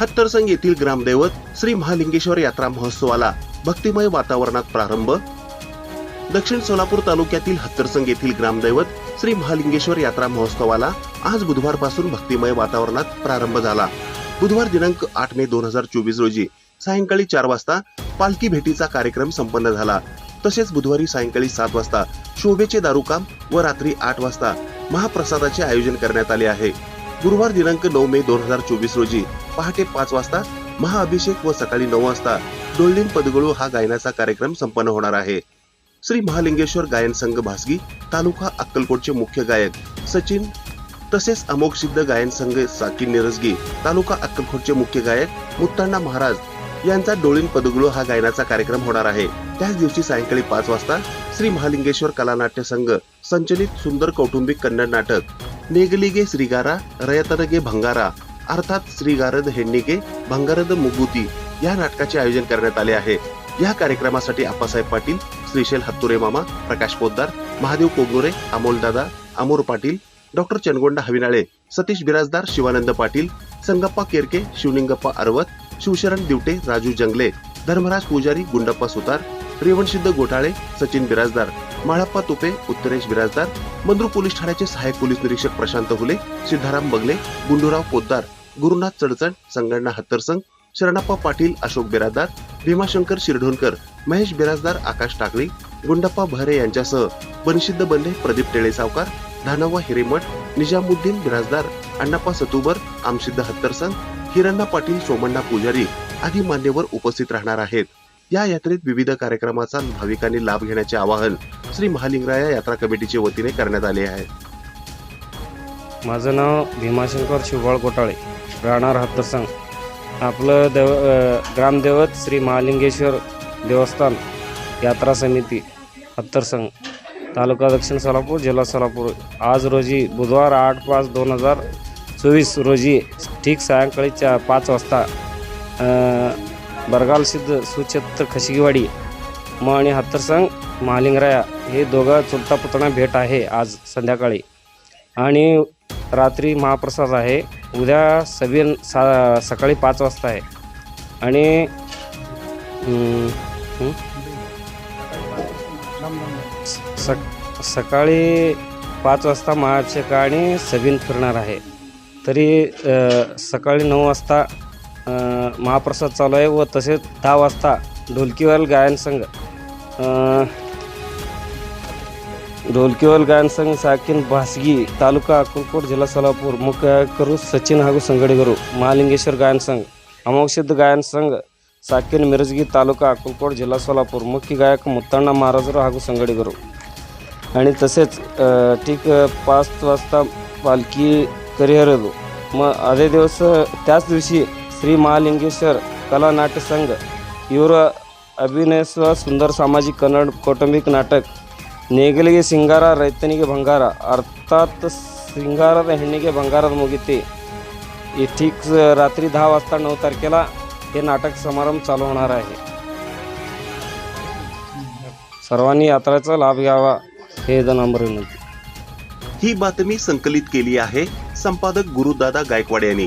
हत्तरसंग येथील ग्रामदैवत श्री महालिंगेश्वर यात्रा महोत्सवाला भक्तिमय वातावरणात प्रारंभ. दक्षिण सोलापूर तालुक्यातील हत्तरसंग येथील ग्रामदैवत श्री महालिंगेश्वर यात्रा महोत्सवाला आज बुधवारपासून भक्तिमय वातावरणात प्रारंभ झाला. बुधवार दिनांक आठ मे दोन हजार चोवीस रोजी सायंकाळी चार वाजता पालखी भेटीचा कार्यक्रम संपन्न झाला. तसेच बुधवारी सायंकाळी सात वाजता शोभेचे दारुकाम व रात्री आठ वाजता महाप्रसादाचे आयोजन करण्यात आले आहे. गुरुवार दिनांक नऊ मे दोन हजार चोवीस रोजी पहाटे पाच वाजता महाअभिषेक व सकाळी नऊ वाजता डोल्डीन पदगळू हा गायनाचा कार्यक्रम संपन्न होणार आहे. श्री महालिंगेश्वर गायन संघ भासगी तालुका अक्कलकोटचे मुख्य गायक सचिन तसेच अमोघ सिद्ध गायन संघ साकी निरसगी तालुका अक्कलकोटचे मुख्य गायक मुत्तांना महाराज यांचा डोळीन पदगुळू हा गायनाचा कार्यक्रम होणार आहे. त्याच दिवशी सायंकाळी पाच वाजता श्री महालिंगेश्वर कलानाट्य संघ संचलित सुंदर कौटुंबिक कन्नड नाटक नेगलिगे श्रीगारा रयतनगे भंगारा अर्थात श्रीगारद हेन्निगे भंगारद मुगुती या नाटकाचे आयोजन करण्यात आले आहे. या कार्यक्रमासाठी आप्पासाहेब पाटील श्रीशैल हत्तुरे मामा प्रकाश पोद्दार महादेव कोगनोरे अमोल दादा अमोर पाटील डॉक्टर चनगोंडा हविनाळे सतीश बिराजदार शिवानंद पाटील संगप्पा केरके शिवलिंगप्पा अरवत शिवशरण दिवटे राजू जंगले धर्मराज पुजारी गुंडप्पा सुतार रेवणसिद्ध गोठाळे सचिन बिराजदार माळप्पा तुपे उत्तरेश बिराजदार मंद्रू पोलीस ठाण्याचे सहाय्यक पोलीस निरीक्षक प्रशांत हुले सिद्धाराम बगले गुंडूराव पोद्दार गुरुनाथ चडचण संगण्णा हत्तरसंग शरणप्पा पाटील अशोक बिराजदार भीमाशंकर शिरढोणकर महेश बिराजदार आकाश टाकळी गुंडप्पा भरे यांच्यासह बनिसिद्ध बनले प्रदीप टेळे सावकार धानव्वा हिरेमठ निजामुद्दीन बिराजदार अण्णाप्पा सतुबर आमसिद्ध हत्तरसंग हिरण्णा पाटील सोमण्णा पुजारी आदी मान्यवर उपस्थित राहणार आहेत. या यात्रेत विविध कार्यक्रमाचा भाविकांनी लाभ घेण्याचे आवाहन श्री महालिंगराया यात्रा कमिटीच्या वतीने करण्यात आले आहे. माझं नाव भीमाशंकर शिवबाळ गोटाळे राहणार हत्तसंग आपलं देव ग्रामदैवत श्री महालिंगेश्वर देवस्थान यात्रा समिती हत्तरसंग तालुका दक्षिण सोलापूर जिल्हा सोलापूर. आज रोजी बुधवार आठ पाच दोन हजार चोवीस रोजी ठीक सायंकाळी चा पाच वाजता बरगाल सिद्ध सुचित्र खशिगीवाडी म आणि हत्तरसंग महालिंगराया हे दोघं चुलता पुतणा भेट आहे आज संध्याकाळी. आणि रात्री महाप्रसाद आहे. उद्या सवीन सा सकाळी पाच वाजता आहे. आणि स सक सकाळी पाच वाजता महाअभिषेक आणि सवीन फिरणार आहे. तरी सकाळी नऊ वाजता महाप्रसाद चालू आहे व तसेच दहा वाजता ढोलकीवाल गायन संघ. ढोलकीवाल गायन संघ साकिन भासगी तालुका अकोलकोट जिल्हा सोलापूर. मुख्य करू सचिन हागू संगडेगरू महालिंगेश्वर गायन संघ. अमोक्षिद्ध गायन संघ साकिन मिरजगी तालुका अकोलकोट जिल्हा सोलापूर. मुख्य गायक मुत्तांडा महाराजराव हागू संगडेगरू आणि तसेच ठीक पाच वाजता पालखी करिहर मग आधे दिवस त्याच दिवशी श्री महालिंगेश्वर कला नाट्यसंघ इवर ಅಭಿನಯಿಸುವ सुंदर सामाजिक कन्नड कौटुंबिक नाटक ನೇಗಿಲಿಗೆ ಸಿಂಗಾರ ರೈತನಿಗೆ बंगार अर्थात ಸಿಂಗಾರದ ಹೆಣ್ಣಿಗೆ ಬಂಗಾರದ ಮುಗಿತಿ ही ठीक रात्री दहा वाजता नऊ तारखेला हे नाटक समारंभ चालू होणार आहे. सर्वांनी यात्राचा लाभ घ्यावा हे नंबर विनंती. ही बातमी संकलित केली आहे संपादक गुरुदादा गायकवाड यांनी.